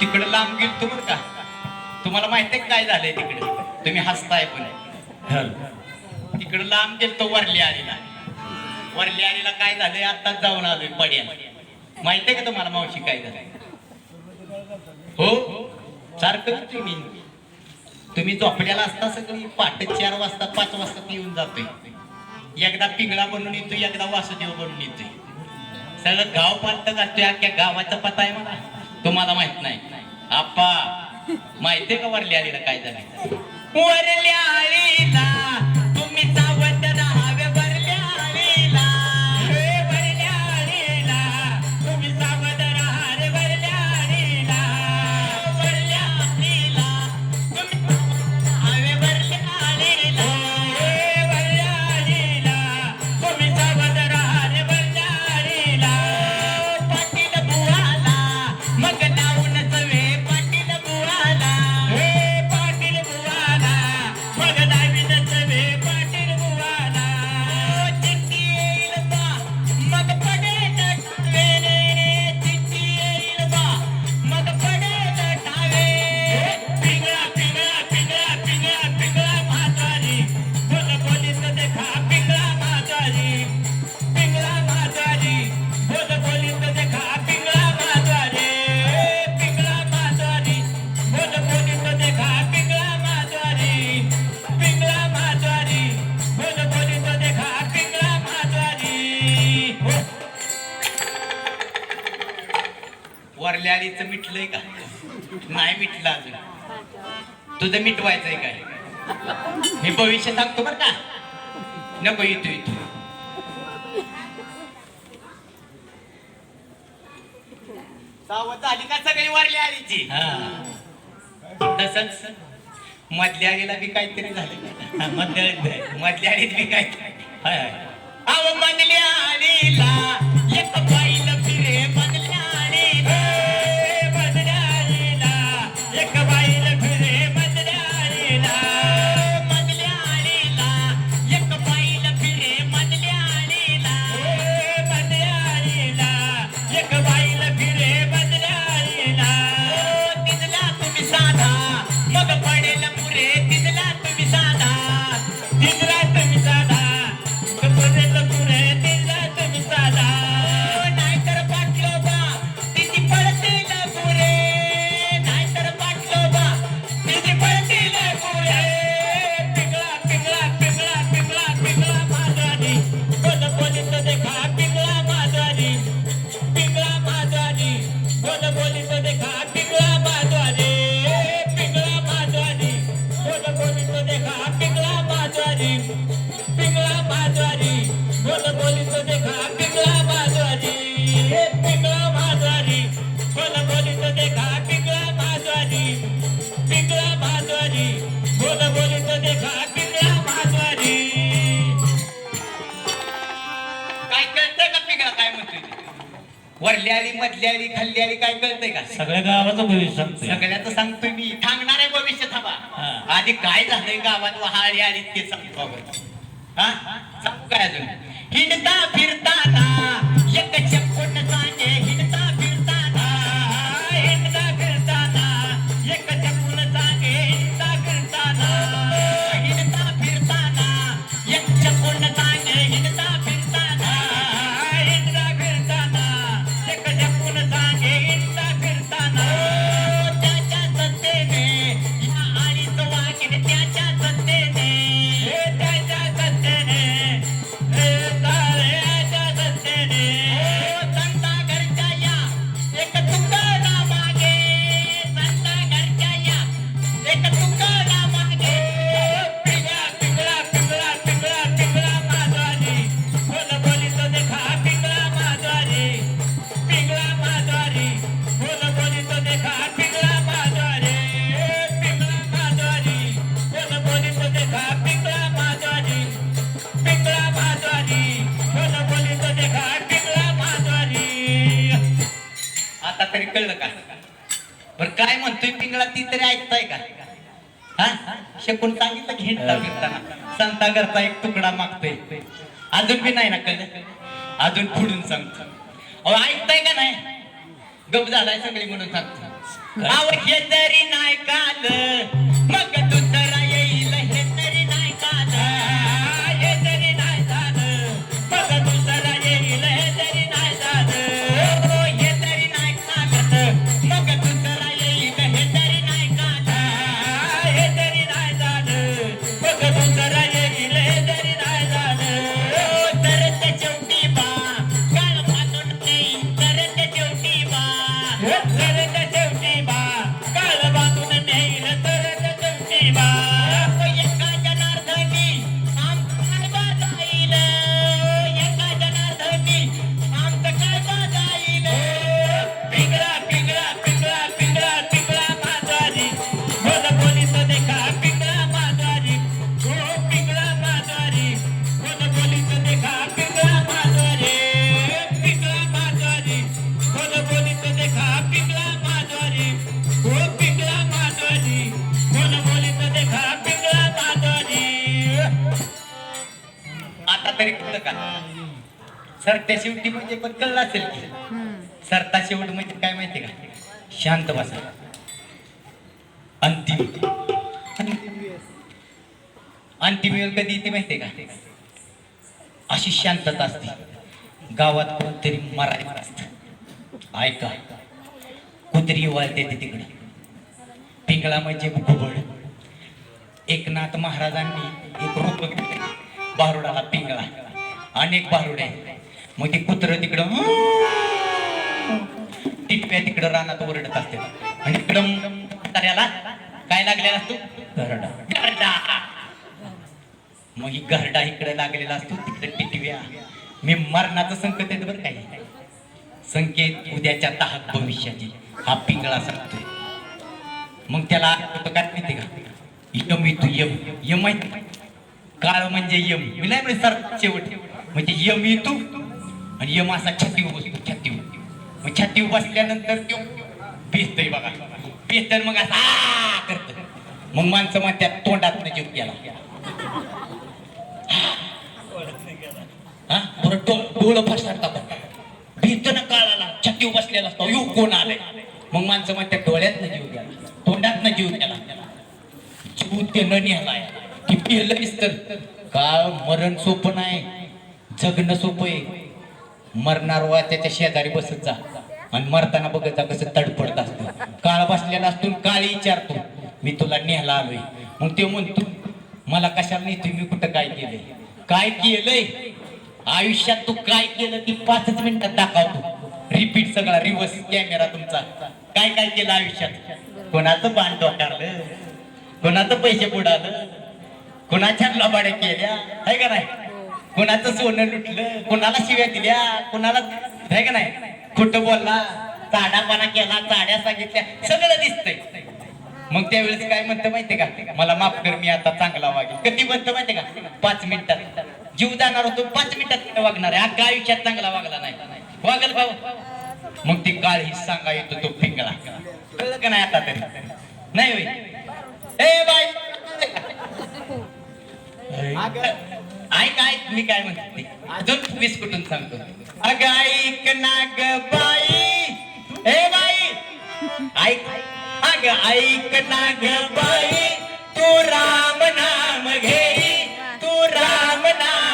तिकडे लांब गेलतो बरं का? तुम्हाला माहिती आहे काय झालंय तिकडे? तुम्ही हसताय पण. तिकडे लांब गेलतो वरली आलीला वरली आलीला काय झालंय? आताच जाऊन आलोय पड्या माहितीये का तुम्हाला मावशी काय झालंय? हो? सारखं मी. तुम्ही झोपड्याला असता सगळी पहाटे चार वाजता पाच वाजता येऊन जातोय. एकदा पिंगळा बनून येतोय एकदा वासुदेव बनून येतोय. सगळं गाव पालत घालतोय अख्ख्या गावाचा पता आहे मला. तुम्हाला माहीत नाही. आप्पा माहितीये का वरल्या आलीला काय झालं? वरल्या आलीला नाही मिटलं अजून. तुझं मिटवायचंय काय? मी भविष्य सांगतो बरं का. नको इथू इथू. सावध झाली का सगळी वरली आलीची? तसंच मधल्या आलीला बी काहीतरी झालं. मधल्या मधल्या आलीत बी काहीतरी. हाय मधल्या आलीला एक वरली आली मधली आली खाल्ली आली काय कळतंय का? सगळ्या गावाचं भविष्य सांगतोय. सगळ्याच सांगतोय मी. सांगणार आहे भविष्य थांबा. हा. आधी काय झालंय गावात वहाळी आली ते सांगतो अगोदर. हा? सांगू काय अजून? हिंडता फिरताना एक चक्कून तरी कळलं का? बरं काय म्हणतोय पिंगळा ती तरी ऐकताय का? हा? शकून सांगितलं हिंडता फिरताना. संता करता एक तुकडा मागतोय. अजून बी नाही ना कळलं? अजून पुढून सांगतो. अहो ऐकताय का नाही? गप झालाय सगळी म्हणून सांगतो. हे तरी नाही काल. मग दुसरा येईल आता का? सरत्या शेवटी म्हणजे पण कळलं असेल की. सरता शेवट म्हणजे काय माहिती का? शांत बसा. अंतिम. अंतिम वेळ कधी येते माहितीये का? अशी शांतता असते. गावात कोणतरी मराठी असत. ऐका. कुत्री वळते ते तिकडे. पिंगळा म्हणजे घुबड एकनाथ महाराजांनी एक रूप घेतले बारुडाला पिंगळा. अनेक बारुडे. मग ते कुत्र तिकडं टिटव्या तिकडं रानात ओरडत असते आणि तिकडं त्याला काय लागलेला असतो? घरडा घरडा मग ही घरडा इकडे लागलेला असतो तिकडे टिटव्या मी मरणाचं संकेत येत बरं काही संकेत उद्याच्या तहात भविष्याची. हा पिंगळा सांगतोय. मग त्याला आठवतं काय माहिती का? यम इथू यम यम आहे? काळ म्हणजे यम. मी नाही म्हणजे सर शेवट. म्हणजे यम येतो आणि यम असा छातीवर बसतो छातीवर मग छातीवर बसल्यानंतर तो पेचतय बघा. पेचतर मग असा करत. मग माणसं म्हणतात तोंडात जीव केला हा? बरं डो डोळं फसतात भीतनं काळाला छातीवर बसलेला असतो. यो कोण आलाय? मग माणसं म्हणतात डोळ्यात जीव गेला. तोंडात जीव गेला. जीव ते न निघालाय की? पेलंच तर काळ मरण सोपं नाही. जगणं सोपं आहे. मरणार वा त्याच्या शेजारी बसत जा. आणि मरताना बघत जा कसं तडफडत असतो. काळ बसलेला असतो काळी विचारतो मी तुला नेहला आलोय. मग ते म्हणतो मला कशाला नेतोय मी कुठं काय केलंय? काय केलंय? आयुष्यात तू काय केलं ती पाचच मिनिटात दाखवतो. रिपीट सगळा रिव्हर्स कॅमेरा तुमचा. काय काय केलं आयुष्यात? कोणाचं बाण डोकारलं कोणाचं पैसे बुडालं कोणाच्या लबाड्या केल्या? आहे का नाही? कोणाचं सोनं लुटलं कोणाला शिव्या दिल्या कोणाला आहे का नाही? खोटं बोलला? चाडापणा केला चाड्या सांगितल्या सगळं दिसतंय. मग त्यावेळेस काय म्हणतं माहितीये का? मला माफ कर मी आता चांगला वागेल. कधी म्हणतं माहितीये का? पाच मिनिटात. जीव जाणार होतो पाच मिनिटात वागणार आहे? अख्खा आयुष्यात चांगला वागला नाही. वागल भाऊ. मग ती काळ ही सांगा येतो तो पिंगळा. कळलं का नाही आता तरी? नाही ए बाय ऐक ऐक मी काय म्हणते? अजून वीस कुठून सांगतो? अग ऐक नाग बाई. हे बाई. ऐक. अग ऐक नाग बाई. तू राम नाम घे तू राम नाम